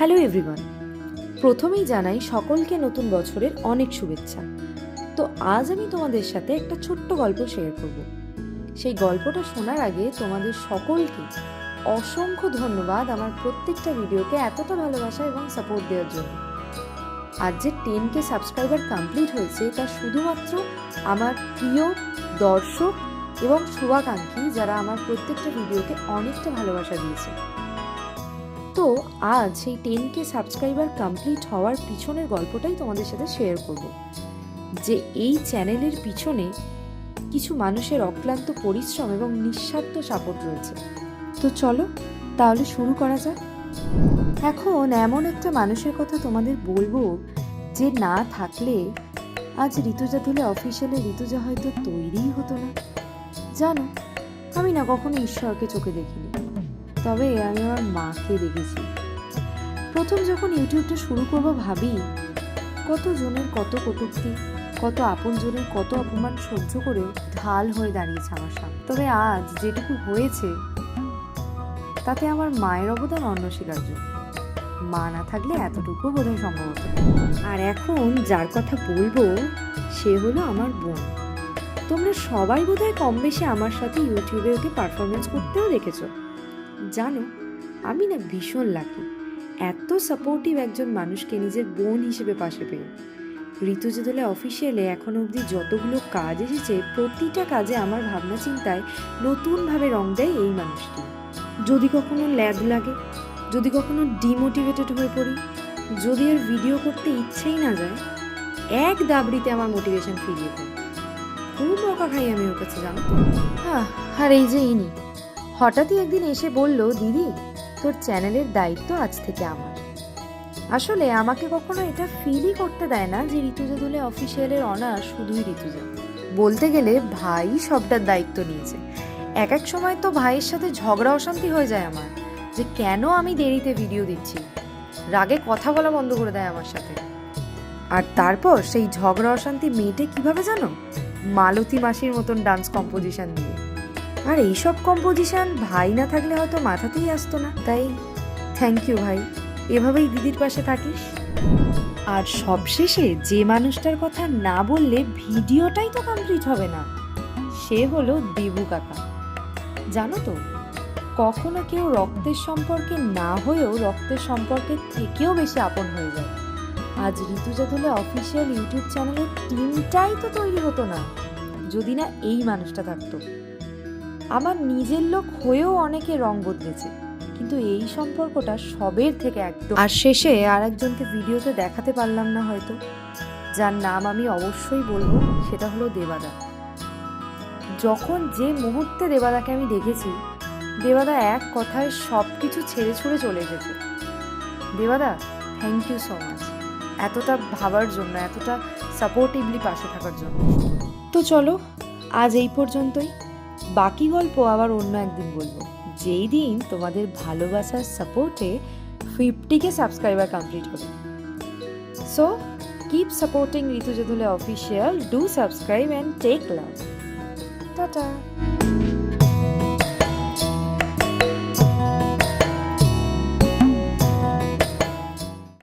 Hello everyone প্রথমেই জানাই সকলকে নতুন বছরের অনেক শুভেচ্ছা। তো আজ আমি তোমাদের সাথে একটা ছোট্ট গল্প শেয়ার করব। সেই গল্পটা শোনার আগে তোমাদের সকলকে অসংখ্য ধন্যবাদ আমার প্রত্যেকটা ভিডিওকে এতটা ভালোবাসা এবং সাপোর্ট দেওয়ার জন্য। আর যে টেন কে সাবস্ক্রাইবার কমপ্লিট হয়েছে, তা শুধুমাত্র আমার প্রিয় দর্শক এবং শুভাকাঙ্ক্ষী যারা আমার প্রত্যেকটা ভিডিওকে অনেকটা ভালোবাসা দিয়েছে। তো আজ সেই টেন কে সাবস্ক্রাইবার কমপ্লিট হওয়ার পিছনের গল্পটাই তোমাদের সাথে শেয়ার করব। যে এই চ্যানেলের পিছনে কিছু মানুষের অক্লান্ত পরিশ্রম এবং নিঃস্বার্থ সাপোর্ট রয়েছে। তো চলো, তাহলে শুরু করা যাক। এখন এমন একটা মানুষের কথা তোমাদের বলব যে না থাকলে আজ ঋতুজা ধুলে অফিসিয়ালে ঋতুজা হয়তো তৈরিই হতো না। জানো, আমি না কখনো ঈশ্বরকে চোখে দেখিনি। তবে আমি আমার মাকে দেখেছি। প্রথম যখন ইউটিউবটা শুরু করব ভাবি কত জনের কত কটূক্তি, কত আপন জনের কত অপমান সহ্য করেও ঢাল হয়ে দাঁড়িয়েছে আমার সামনে। তবে আজ যেটুকু হয়েছে, তাতে আমার মায়ের অবদান অন্যস্বীকার্য মা না থাকলে এতটুকু বোধহয় সম্ভব হতো আর এখন যার কথা বলব, সে হলো আমার বোন। তোমরা সবাই বোধহয় কম বেশি আমার সাথে ইউটিউবে ওকে পারফরমেন্স করতেও দেখেছ। জানো, আমি না ভীষণ লাকি এত সাপোর্টিভ একজন মানুষকে নিজের বোন হিসেবে পাশে পেয়ে। ঋতুজা দলে অফিসিয়ালে এখন অবধি যতগুলো কাজ এসেছে, প্রতিটা কাজে আমার ভাবনা চিন্তায় নতুনভাবে রং দেয় এই মানুষটি। যদি কখনো ল্যাদ লাগে, যদি কখনো ডিমোটিভেটেড হয়ে পড়ি, যদি আর ভিডিও করতে ইচ্ছেই না যায়, এক দাবড়িতে আমার মোটিভেশন ফিরিয়ে দেয়। খুব বকা খাই আমি ওর কাছে, জানো? হ্যাঁ আর এই যে ইনি। হঠাৎই একদিন এসে বলল, দিদি, তোর চ্যানেলের দায়িত্ব আজ থেকে আমার। আসলে আমাকে কখনো এটা ফিলই করতে দেয় না যে ঋতুজা দোলে অফিসিয়ালের অনার শুধুই ঋতুজা। বলতে গেলে ভাই সবটার দায়িত্ব নিয়েছে। এক এক সময় তো ভাইয়ের সাথে ঝগড়া অশান্তি হয়ে যায় আমার, যে কেন আমি দেরিতে ভিডিও দিচ্ছি? রাগে কথা বলা বন্ধ করে দেয় আমার সাথে। আর তারপর সেই ঝগড়া অশান্তি মেয়েটে কীভাবে জানো? মালতী মাসির মতন ডান্স কম্পোজিশন দিয়ে। আর এইসব কম্পোজিশন ভাই না থাকলে হয়তো মাথাতেই আসতো না। তাই থ্যাংক ইউ ভাই। এভাবেই দিদির পাশে থাকিস। আর সবশেষে যে মানুষটার কথা না বললে ভিডিওটাই তো কমপ্লিট হবে না। সে হলো দেবু কাকা। জানো তো, কখনো কেউ রক্তের সম্পর্কে না হয়েও রক্তের সম্পর্কে থেকেও বেশি আপন হয়ে যায়। আজ ঋতুজা দলে অফিসিয়াল ইউটিউব চ্যানেলের টিমটাই তো তৈরি হতো না। যদি না এই মানুষটা থাকতো। আমার নিজের লোক হয়েও অনেকে রং বদলেছে। কিন্তু এই সম্পর্কটা সবের থেকে একদম আর শেষে আর একজনকে ভিডিওতে দেখাতে পারলাম না হয়তো। যার নাম আমি অবশ্যই বলব, সেটা হলো দেবাদা। যখন যে মুহূর্তে দেবাদাকে আমি দেখেছি, দেবাদা এক কথায় সব কিছু ছেড়ে ছুড়ে চলে এসেছে দেবাদা থ্যাংক ইউ সো মাচ এতটা ভাবার জন্য, এতটা সাপোর্টিভলি পাশে থাকার জন্য। তো চলো, আজ এই পর্যন্তই। বাকি গল্প আবার অন্য একদিন বলব। যেই দিন তোমাদের ভালোবাসার সাপোর্টে ফিফটিকে সাবস্ক্রাইবার কমপ্লিট হবে। So keep supporting ঋতুজাদুলে official do subscribe and take love tata.